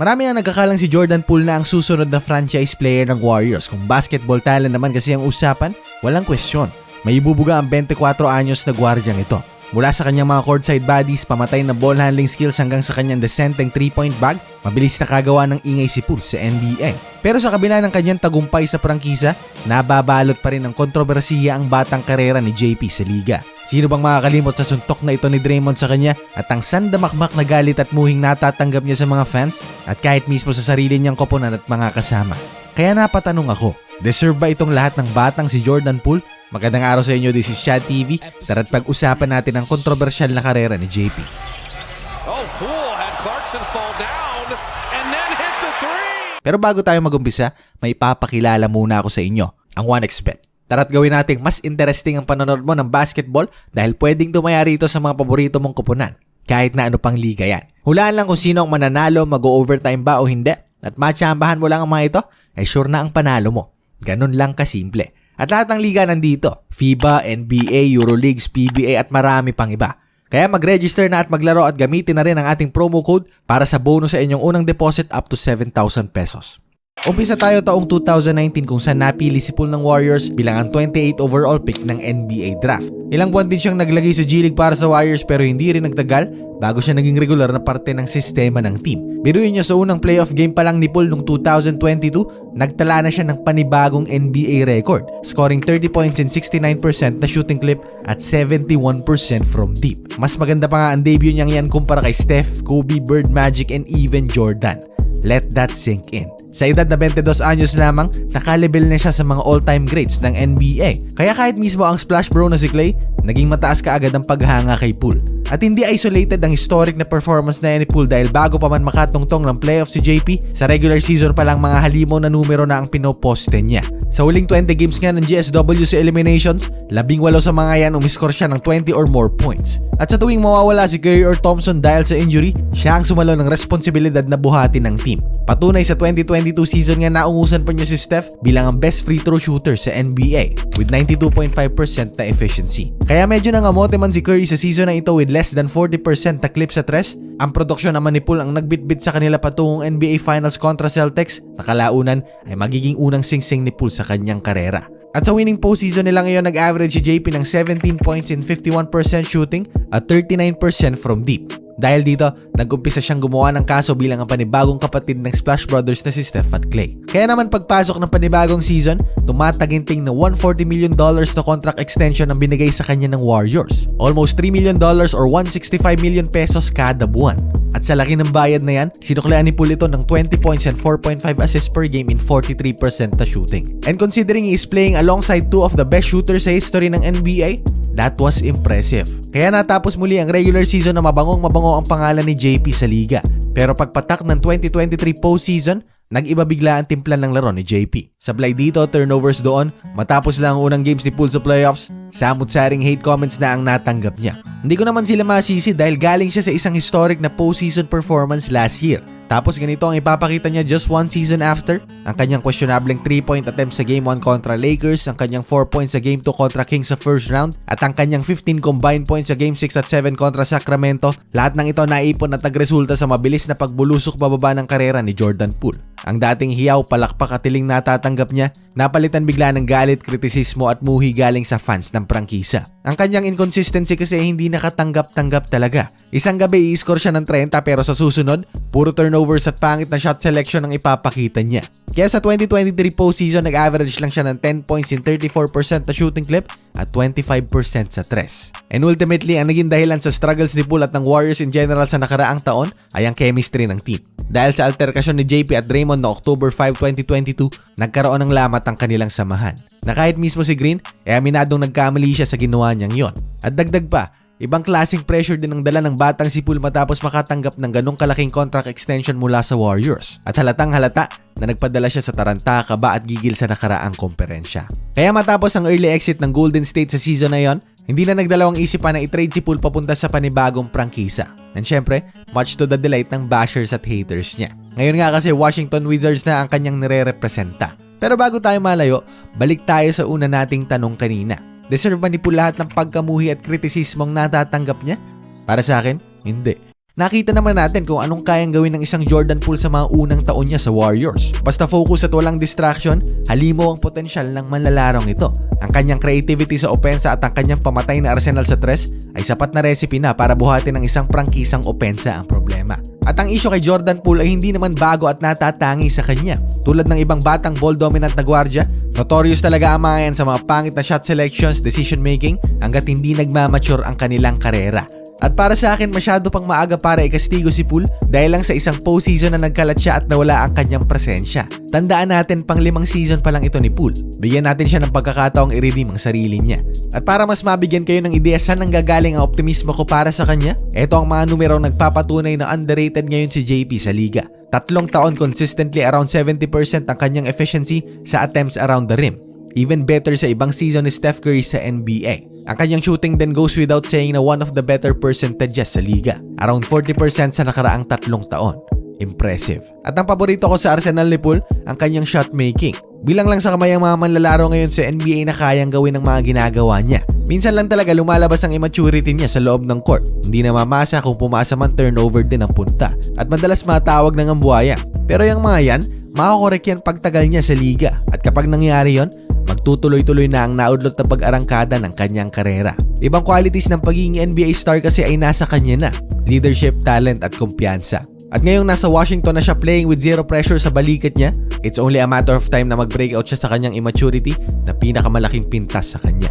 Marami ang nagkakalang si Jordan Poole na ang susunod na franchise player ng Warriors. Kung basketball talent naman kasi ang usapan, walang question. May ibubuga ang 24 anyos na gwardyang ito. Mula sa kanyang mga courtside bodies, pamatay na ball handling skills hanggang sa kanyang decenteng 3-point bag, mabilis na kagawa ng ingay si Poole sa NBA. Pero sa kabila ng kanyang tagumpay sa prangkisa, nababalot pa rin ng kontrobersiya ang batang karera ni JP sa liga. Sino bang makakalimot sa suntok na ito ni Draymond sa kanya at ang sandamakmak na galit at muhing natatanggap niya sa mga fans at kahit mismo sa sarili niyang koponan at mga kasama. Kaya napatanong ako, deserve ba itong lahat ng batang si Jordan Poole? Magandang araw sa inyo, this is Chad TV. Tara't pag-usapan natin ang kontrobersyal na karera ni JP. Oh, Poole had Clarkson fall down and then hit the three. Pero bago tayo magumpisa, may papakilala muna ako sa inyo, ang 1xBet. Tara't gawin nating mas interesting ang panonood mo ng basketball dahil pwedeng tumaya rito sa mga paborito mong kupunan. Kahit na ano pang liga yan. Hulaan lang kung sino ang mananalo, mag-overtime ba o hindi. At matsambahan mo lang ang mga ito, ay sure na ang panalo mo. Ganun lang kasimple. At lahat ng liga nandito. FIBA, NBA, Euroleagues, PBA at marami pang iba. Kaya mag-register na at maglaro at gamitin na rin ang ating promo code para sa bonus sa inyong unang deposit up to 7,000 pesos. Umpisa tayo taong 2019 kung saan napili si Poole ng Warriors bilang ang 28 overall pick ng NBA draft. Ilang buwan din siyang naglagay sa G League para sa Warriors pero hindi rin nagtagal bago siya naging regular na parte ng sistema ng team. Biruin niyo sa unang playoff game pa lang ni Poole noong 2022, nagtala na siya ng panibagong NBA record, scoring 30 points in 69% na shooting clip at 71% from deep. Mas maganda pa nga ang debut niyang yan kumpara kay Steph, Kobe, Bird, Magic, and even Jordan. Let that sink in. Sa edad na 22 anyos lamang, nakalibel na siya sa mga all-time greats ng NBA. Kaya kahit mismo ang splash bro na si Clay, naging mataas ka agad ang paghanga kay Poole. At hindi isolated ang historic na performance na yan ni Poole dahil bago pa man makatungtong ng playoff si JP, sa regular season pa lang mga halimaw na numero na ang pinoposte niya. Sa huling 20 games nga ng GSW sa eliminations, labing walo sa mga yan umiscore siya ng 20 or more points. At sa tuwing mawawala si Curry or Thompson dahil sa injury, siya ang sumalo ng responsibilidad na buhati ng team. Patunay sa 2022 season nga naungusan pa niya si Steph bilang ang best free throw shooter sa NBA with 92.5% na efficiency. Kaya medyo nangamote man si Curry sa season na ito with less than 40% na clip sa tres, ang produksyon naman ni Poole ang nagbitbit sa kanila patungong NBA Finals kontra Celtics, nakalaunan ay magiging unang singsing ni Poole sa kanyang karera. At sa winning postseason nila ngayon nag-average si JP ng 17 points in 51% shooting at 39% from deep. Dahil dito, nag-umpisa siyang gumawa ng kaso bilang ang panibagong kapatid ng Splash Brothers na si Steph at Clay. Kaya naman pagpasok ng panibagong season, tumataginting na 140 million dollars na contract extension ang binigay sa kanya ng Warriors. Almost 3 million dollars or 165 million pesos kada buwan. At sa laki ng bayad na yan, sinuklean ni Poole ito ng 20 points and 4.5 assists per game in 43% na shooting. And considering he is playing alongside two of the best shooters sa history ng NBA, that was impressive. Kaya natapos muli ang regular season na mabangong mabango ang pangalan ni JP sa liga. Pero pagpatak ng 2023 postseason, nag-iba bigla ang timpla ng laro ni JP. Sablay dito, turnovers doon, matapos lang ang unang games ni Poole sa playoffs, samut-saring hate comments na ang natanggap niya. Hindi ko naman sila masisi dahil galing siya sa isang historic na postseason performance last year. Tapos ganito ang ipapakita niya just one season after, ang kanyang questionableng 3-point attempt sa Game 1 kontra Lakers, ang kanyang 4 points sa Game 2 kontra Kings sa first round, at ang kanyang 15 combined points sa Game 6 at 7 kontra Sacramento. Lahat ng ito naipon at nagresulta sa mabilis na pagbulusok bababa ng karera ni Jordan Poole. Ang dating hiyaw, palakpak at tiling natatanggap niya, napalitan bigla ng galit, kritisismo at muhi galing sa fans ng prangkisa. Ang kanyang inconsistency kasi hindi nakatanggap-tanggap talaga. Isang gabi i-score siya ng 30 pero sa susunod, puro turnovers at pangit na shot selection ang ipapakita niya. Kaya sa 2023 postseason, nag-average lang siya ng 10 points in 34% na shooting clip at 25% sa tres. And ultimately, ang naging dahilan sa struggles ni Poole at ng Warriors in general sa nakaraang taon ay ang chemistry ng team. Dahil sa alterkasyon ni JP at Draymond na October 5, 2022, nagkaroon ng lamat ang kanilang samahan. Na kahit mismo si Green, ay aminadong nagkamali siya sa ginawa niyang yon. At dagdag pa, Ibang klaseng pressure din ang dala ng batang si Poole matapos makatanggap ng ganong kalaking contract extension mula sa Warriors. At halatang halata na nagpadala siya sa taranta, kaba at gigil sa nakaraang komperensya. Kaya matapos ang early exit ng Golden State sa season na yon, hindi na nagdalawang isip pa na i-trade si Poole papunta sa panibagong prangkisa. And syempre, much to the delight ng bashers at haters niya. Ngayon nga kasi Washington Wizards na ang kanyang nire-representa. Pero bago tayo malayo, balik tayo sa una nating tanong kanina. Deserve ba ni Poole lahat ng pagkamuhi at kritisismong natatanggap niya? Para sa akin, hindi. Nakita naman natin kung anong kayang gawin ng isang Jordan Poole sa mga unang taon niya sa Warriors. Basta focus at walang distraction, halimo ang potensyal ng manlalarong ito. Ang kanyang creativity sa opensa at ang kanyang pamatay na arsenal sa tres ay sapat na recipe na para buhatin ng isang prangkisang opensa ang problema. At ang issue kay Jordan Poole ay hindi naman bago at natatangi sa kanya. Tulad ng ibang batang ball dominant na gwardya, notorious talaga ang mga yan sa mga pangit na shot selections, decision making, hanggat hindi nagmamature ang kanilang karera. At para sa akin, masyado pang maaga para ikastigo si Poole dahil lang sa isang postseason na nagkalat siya at nawala ang kanyang presensya. Tandaan natin pang limang season pa lang ito ni Poole. Bigyan natin siya ng pagkakataong i-redeem ang sarili niya. At para mas mabigyan kayo ng ideya saan nang gagaling ang optimismo ko para sa kanya, ito ang mga numerong nagpapatunay na underrated ngayon si JP sa liga. Tatlong taon consistently around 70% ang kanyang efficiency sa attempts around the rim. Even better sa ibang season ni Steph Curry sa NBA. Ang kanyang shooting then goes without saying na one of the better percentages sa liga. Around 40% sa nakaraang tatlong taon. Impressive. At ang paborito ko sa Arsenal ni Poole, ang kanyang shot making. Bilang lang sa kamay ang mga manlalaro ngayon sa NBA na kayang gawin ng mga ginagawa niya. Minsan lang talaga lumalabas ang immaturity niya sa loob ng court. Hindi na mamasa kung pumasa man turnover din ang punta. At madalas matawag ng ambuaya. Pero yung mga yan, makakorek yan pagtagal niya sa liga. At kapag nangyari yon, magtutuloy-tuloy na ang naudlot na pag-arangkada ng kanyang karera. Ibang qualities ng pagiging NBA star kasi ay nasa kanya na. Leadership, talent at kumpiyansa. At ngayong nasa Washington na siya playing with zero pressure sa balikat niya, it's only a matter of time na mag-breakout siya sa kanyang immaturity na pinakamalaking pintas sa kanya.